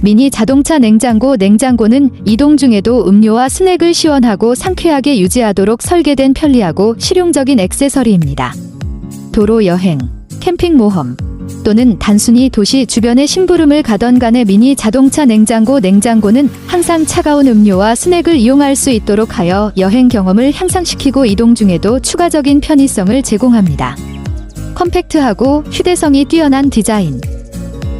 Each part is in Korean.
미니 자동차 냉장고 냉장고는 이동 중에도 음료와 스낵을 시원하고 상쾌하게 유지하도록 설계된 편리하고 실용적인 액세서리입니다. 도로 여행, 캠핑 모험, 또는 단순히 도시 주변의 심부름을 가던 간의 미니 자동차 냉장고 냉장고는 항상 차가운 음료와 스낵을 이용할 수 있도록 하여 여행 경험을 향상시키고 이동 중에도 추가적인 편의성을 제공합니다. 컴팩트하고 휴대성이 뛰어난 디자인.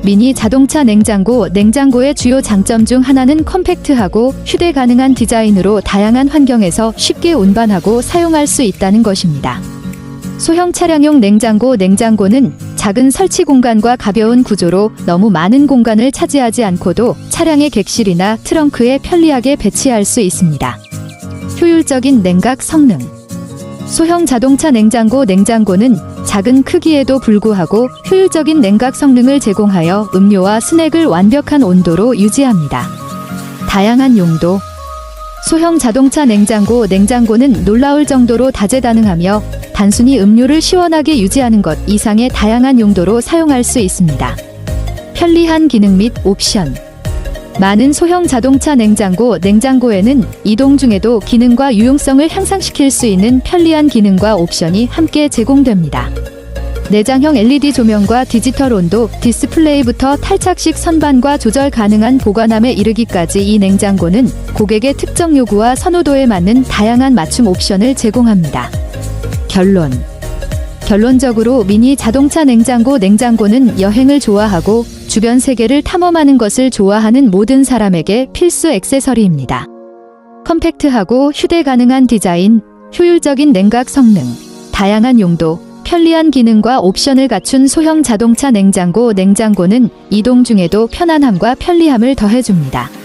미니 자동차 냉장고 냉장고의 주요 장점 중 하나는 컴팩트하고 휴대 가능한 디자인으로 다양한 환경에서 쉽게 운반하고 사용할 수 있다는 것입니다. 소형 차량용 냉장고 냉장고는 작은 설치 공간과 가벼운 구조로 너무 많은 공간을 차지하지 않고도 차량의 객실이나 트렁크에 편리하게 배치할 수 있습니다. 효율적인 냉각 성능. 소형 자동차 냉장고 냉장고는 작은 크기에도 불구하고 효율적인 냉각 성능을 제공하여 음료와 스낵을 완벽한 온도로 유지합니다. 다양한 용도. 소형 자동차 냉장고 냉장고는 놀라울 정도로 다재다능하며 단순히 음료를 시원하게 유지하는 것 이상의 다양한 용도로 사용할 수 있습니다. 편리한 기능 및 옵션. 많은 소형 자동차 냉장고 냉장고에는 이동 중에도 기능과 유용성을 향상시킬 수 있는 편리한 기능과 옵션이 함께 제공됩니다. 내장형 LED 조명과 디지털 온도 디스플레이부터 탈착식 선반과 조절 가능한 보관함에 이르기까지 이 냉장고는 고객의 특정 요구와 선호도에 맞는 다양한 맞춤 옵션을 제공합니다. 결론. 결론적으로 미니 자동차 냉장고 냉장고는 여행을 좋아하고 주변 세계를 탐험하는 것을 좋아하는 모든 사람에게 필수 액세서리입니다. 컴팩트하고 휴대 가능한 디자인, 효율적인 냉각 성능, 다양한 용도, 편리한 기능과 옵션을 갖춘 소형 자동차 냉장고 냉장고는 이동 중에도 편안함과 편리함을 더해줍니다.